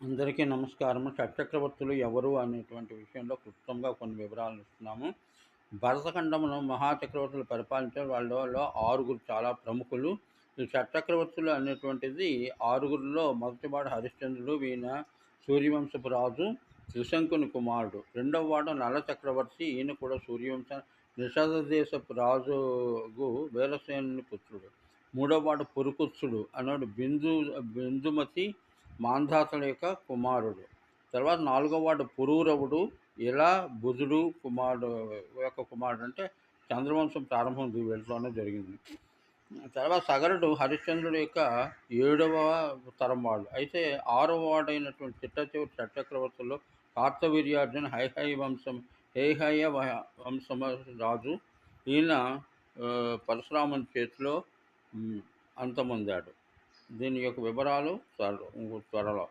అందరికీ నమస్కారం. షట్చక్రవర్తులు ఎవరు అనేటువంటి విషయంలో క్లుప్తంగా కొన్ని వివరాలు ఇస్తున్నాము. భరతఖండంలో మహాచక్రవర్తులు పరిపాలించే వాళ్ళలో ఆరుగురు చాలా ప్రముఖులు. ఈ షట్చక్రవర్తులు అనేటువంటిది ఆరుగురిలో మొదటివాడు హరిశ్చంద్రుడు ఈయన సూర్యవంశపు రాజు త్రిశంకుని కుమారుడు. రెండవ వాడు నల చక్రవర్తి ఈయన కూడా సూర్యవంశ నిషధ దేశపు రాజుగు వీరసేనుని పుత్రుడు. మూడవ వాడు పురుకుత్సుడు. అన్నాడు బిందు బిందుమతి మాంధాతల యొక్క కుమారుడు. తర్వాత నాలుగో వాడు పురూరవుడు. ఇలా బుధుడు కుమారుడు యొక్క కుమారుడు అంటే చంద్రవంశం ప్రారంభం వీటిలోనే జరిగింది. తర్వాత సగరుడు హరిశ్చంద్రుడు యొక్క ఏడవ తరం వాడు. అయితే ఆరవ వాడైనటువంటి చిట్టచివరి చట్టచక్రవర్తుల్లో కార్తవీర్యార్జున హైహై వంశం హైహయ వంశమ రాజు. ఈయన పరశురాముని చేతిలో అంతమొందాడు. దీని యొక్క వివరాలు త్వరలో త్వరలో.